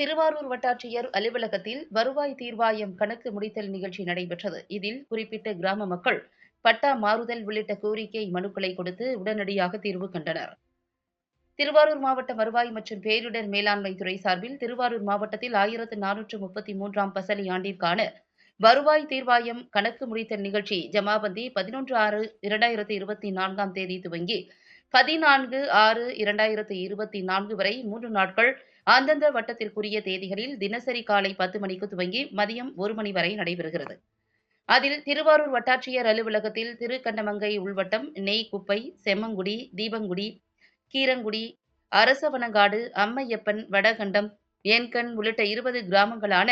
திருவாரூர் வட்டாட்சியர் அலுவலகத்தில் வருவாய் தீர்வாயம் கணக்கு முடித்தல் நிகழ்ச்சி நடைபெற்றது. இதில் குறிப்பிட்ட கிராம மக்கள் பட்டா மாறுதல் உள்ளிட்ட கோரிக்கை மனுக்களை கொடுத்து உடனடியாக தீர்வு கண்டனர். திருவாரூர் மாவட்ட வருவாய் மற்றும் பேரிடர் மேலாண்மை துறை சார்பில் திருவாரூர் மாவட்டத்தில் ஆயிரத்து நானூற்று முப்பத்தி மூன்றாம் பசலி ஆண்டிற்கான வருவாய் தீர்வாயம் கணக்கு முடித்தல் நிகழ்ச்சி ஜமாபந்தி பதினொன்று ஆறு இரண்டாயிரத்தி இருபத்தி நான்காம் தேதி துவங்கி பதினான்கு ஆறு இரண்டாயிரத்து இருபத்தி நான்கு வரை மூன்று நாட்கள் அந்தந்த வட்டத்திற்குரிய தேதிகளில் தினசரி காலை பத்து மணிக்கு துவங்கி மதியம் ஒரு மணி வரை நடைபெறுகிறது. அதில் திருவாரூர் வட்டாட்சியர் அலுவலகத்தில் திருக்கண்டமங்கை உள்வட்டம் நெய்க்குப்பை செம்மங்குடி தீபங்குடி கீரங்குடி அரசவனங்காடு அம்மையப்பன் வடகண்டம் ஏன்கண் உள்ளிட்ட இருபது கிராமங்களான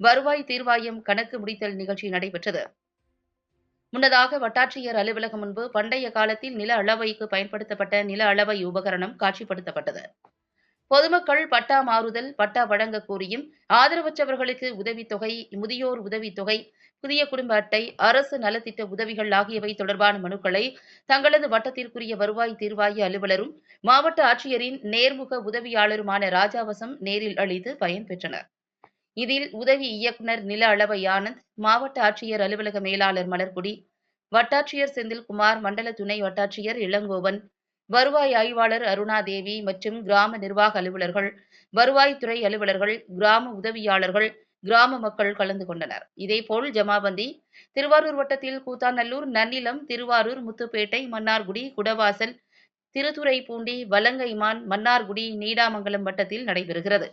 வருவாய் தீர்வாயம் கணக்கு முடித்தல் நிகழ்ச்சி நடைபெற்றது. முன்னதாக வட்டாட்சியர் அலுவலகம் முன்பு பண்டைய காலத்தில் நில அளவைக்கு பயன்படுத்தப்பட்ட நில அளவை உபகரணம் காட்சிப்படுத்தப்பட்டது. பொதுமக்கள் பட்டா மாறுதல் பட்டா வழங்க கோரியும் ஆதரவற்றவர்களுக்கு உதவித்தொகை முதியோர் உதவித்தொகை புதிய குடும்ப அட்டை அரசு நலத்திட்ட உதவிகள் ஆகியவை தொடர்பான மனுக்களை தங்களது வட்டத்திற்குரிய வருவாய் தீர்வாய அலுவலரும் மாவட்ட ஆட்சியரின் நேர்முக உதவியாளருமான ராஜாவசம் நேரில் அளித்து பயன்பெற்றனர் இதில் உதவி இயக்குநர் நில அளவை ஆனந்த் மாவட்ட ஆட்சியர் அலுவலக மேலாளர் மலர்குடி வட்டாட்சியர் செந்தில்குமார் மண்டல துணை வட்டாட்சியர் இளங்கோவன் வருவாய் ஆய்வாளர் அருணாதேவி மற்றும் கிராம நிர்வாக அலுவலர்கள் வருவாய்த்துறை அலுவலர்கள் கிராம உதவியாளர்கள் கிராம மக்கள் கலந்து கொண்டனர். இதேபோல் ஜமாபந்தி திருவாரூர் வட்டத்தில் கூத்தாநல்லூர் நன்னிலம் திருவாரூர் முத்துப்பேட்டை மன்னார்குடி குடவாசல் திருத்துறைப்பூண்டி வலங்கைமான் மன்னார்குடி நீடாமங்கலம் வட்டத்தில் நடைபெறுகிறது.